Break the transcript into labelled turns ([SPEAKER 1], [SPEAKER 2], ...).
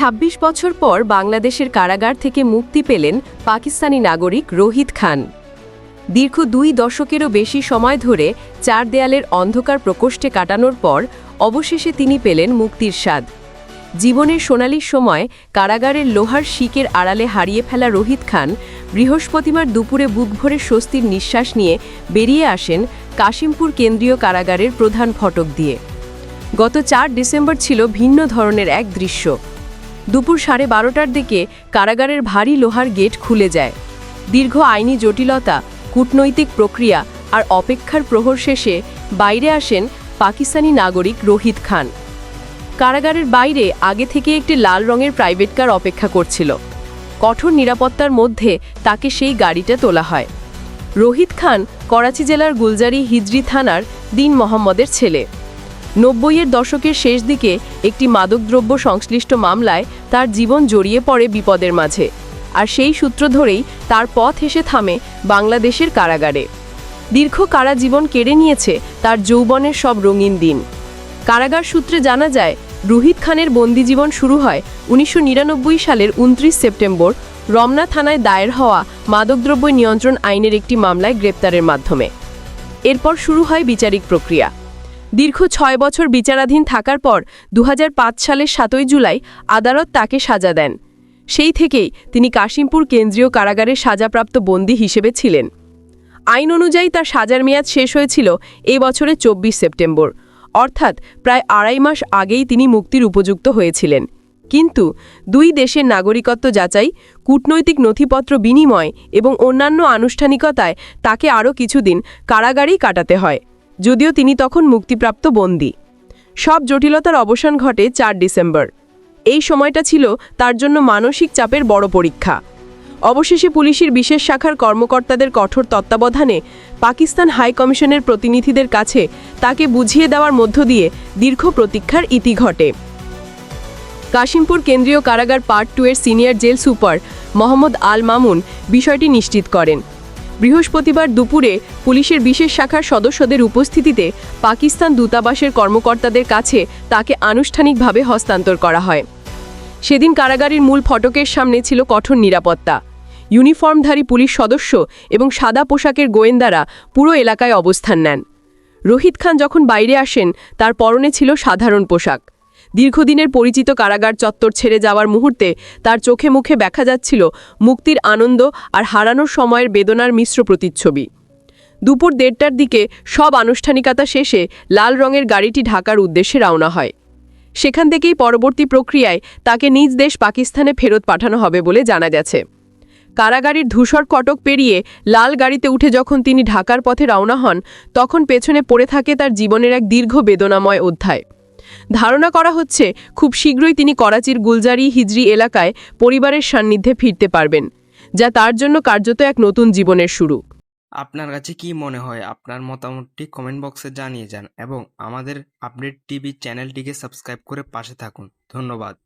[SPEAKER 1] ২৬ বছর পর বাংলাদেশের কারাগার থেকে মুক্তি পেলেন পাকিস্তানি নাগরিক রোহিত খান। দীর্ঘ দুই দশকেরও বেশি সময় ধরে চার দেয়ালের অন্ধকার প্রকোষ্ঠে কাটানোর পর অবশেষে তিনি পেলেন মুক্তির স্বাদ। জীবনের সোনালির সময় কারাগারের লোহার শিকের আড়ালে হারিয়ে ফেলা রোহিত খান বৃহস্পতিবার দুপুরে বুক ভরে স্বস্তির নিঃশ্বাস নিয়ে বেরিয়ে আসেন কাশিমপুর কেন্দ্রীয় কারাগারের প্রধান ফটক দিয়ে। গত চার ডিসেম্বর ছিল ভিন্ন ধরনের এক দৃশ্য। দুপুর সাড়ে বারোটার দিকে কারাগারের ভারী লোহার গেট খুলে যায়। দীর্ঘ আইনি জটিলতা, কূটনৈতিক প্রক্রিয়া আর অপেক্ষার প্রহর শেষে বাইরে আসেন পাকিস্তানি নাগরিক রোহিত খান। কারাগারের বাইরে আগে থেকে একটি লাল রঙের প্রাইভেট কার অপেক্ষা করছিল। কঠোর নিরাপত্তার মধ্যে তাকে সেই গাড়িটা তোলা হয়। রোহিত খান করাচি জেলার গুলজারি হিজরি থানার দিন মোহাম্মদের ছেলে। নব্বইয়ের দশকের শেষ দিকে একটি মাদকদ্রব্য সংশ্লিষ্ট মামলায় তার জীবন জড়িয়ে পড়ে বিপদের মাঝে। আর সেই সূত্র ধরেই তার পথ এসে থামে বাংলাদেশের কারাগারে। দীর্ঘ কারা জীবন কেড়ে নিয়েছে তার যৌবনের সব রঙিন দিন। কারাগার সূত্রে জানা যায়, রুহিত খানের বন্দি জীবন শুরু হয় উনিশশো নিরানব্বই সালের উনত্রিশ সেপ্টেম্বর, রমনা থানায় দায়ের হওয়া মাদকদ্রব্য নিয়ন্ত্রণ আইনের একটি মামলায় গ্রেপ্তারের মাধ্যমে। এরপর শুরু হয় বিচারিক প্রক্রিয়া। দীর্ঘ ছয় বছর বিচারাধীন থাকার পর দু হাজার পাঁচ সালের সাতই জুলাই আদালত তাকে সাজা দেন। সেই থেকেই তিনি কাশিমপুর কেন্দ্রীয় কারাগারে সাজাপ্রাপ্ত বন্দী হিসেবে ছিলেন। আইন অনুযায়ী তার সাজার মেয়াদ শেষ হয়েছিল এ বছরের চব্বিশ সেপ্টেম্বর। অর্থাৎ প্রায় আড়াই মাস আগেই তিনি মুক্তির উপযুক্ত হয়েছিলেন। কিন্তু দুই দেশের নাগরিকত্ব যাচাই, কূটনৈতিক নথিপত্র বিনিময় এবং অন্যান্য আনুষ্ঠানিকতায় তাকে আরও কিছুদিন কারাগারেই কাটাতে হয়। যদিও তিনি তখন মুক্তিপ্রাপ্ত বন্দী। সব জটিলতার অবসান ঘটে চার ডিসেম্বর। এই সময়টা ছিল তার জন্য মানসিক চাপের বড় পরীক্ষা। অবশেষে পুলিশের বিশেষ শাখার কর্মকর্তাদের কঠোর তত্ত্বাবধানে পাকিস্তান হাই কমিশনের প্রতিনিধিদের কাছে তাকে বুঝিয়ে দেওয়ার মধ্য দিয়ে দীর্ঘ প্রতীক্ষার ইতি ঘটে। কাশিমপুর কেন্দ্রীয় কারাগার পার্ট টু এর senior jail super Mohammad Al Mamun বিষয়টি নিশ্চিত করেন। বৃহস্পতিবার দুপুরে পুলিশের বিশেষ শাখার সদস্যদের উপস্থিতিতে পাকিস্তান দূতাবাসের কর্মকর্তাদের কাছে তাকে আনুষ্ঠানিকভাবে হস্তান্তর করা হয়। সেদিন কারাগারের মূল ফটকের সামনে ছিল কঠোর নিরাপত্তা। ইউনিফর্মধারী পুলিশ সদস্য এবং সাদা পোশাকের গোয়েন্দারা পুরো এলাকায় অবস্থান নেন। রোহিত খান যখন বাইরে আসেন, তার পরনে ছিল সাধারণ পোশাক। দীর্ঘদিনের পরিচিত কারাগার চত্বর ছেড়ে যাওয়ার মুহূর্তে তার চোখে মুখে দেখা যাচ্ছিল মুক্তির আনন্দ আর হারানোর সময়ের বেদনার মিশ্র প্রতিচ্ছবি। দুপুর দেড়টার দিকে সব আনুষ্ঠানিকতা শেষে লাল রঙের গাড়িটি ঢাকার উদ্দেশ্যে রওনা হয়। সেখান থেকেই পরবর্তী প্রক্রিয়ায় তাকে নিজ দেশ পাকিস্তানে ফেরত পাঠানো হবে বলে জানা গেছে। কারাগারির ধূসর কটক পেরিয়ে লাল গাড়িতে উঠে যখন তিনি ঢাকার পথে রওনা হন, তখন পেছনে পড়ে থাকে তার জীবনের এক দীর্ঘ বেদনাময় অধ্যায়। ধারণা করা হচ্ছে, খুব শীঘ্রই তিনি করাচির গুলজারি হিজরি এলাকায় পরিবারের সান্নিধ্যে ফিরতে পারবেন, যা তার জন্য কার্যত এক নতুন জীবনের শুরু।
[SPEAKER 2] আপনার কাছে কি মনে হয়? আপনার মতামতটি কমেন্ট বক্সে জানিয়ে যান এবং আমাদের আপডেট টিভি চ্যানেলটিকে সাবস্ক্রাইব করে পাশে থাকুন। ধন্যবাদ।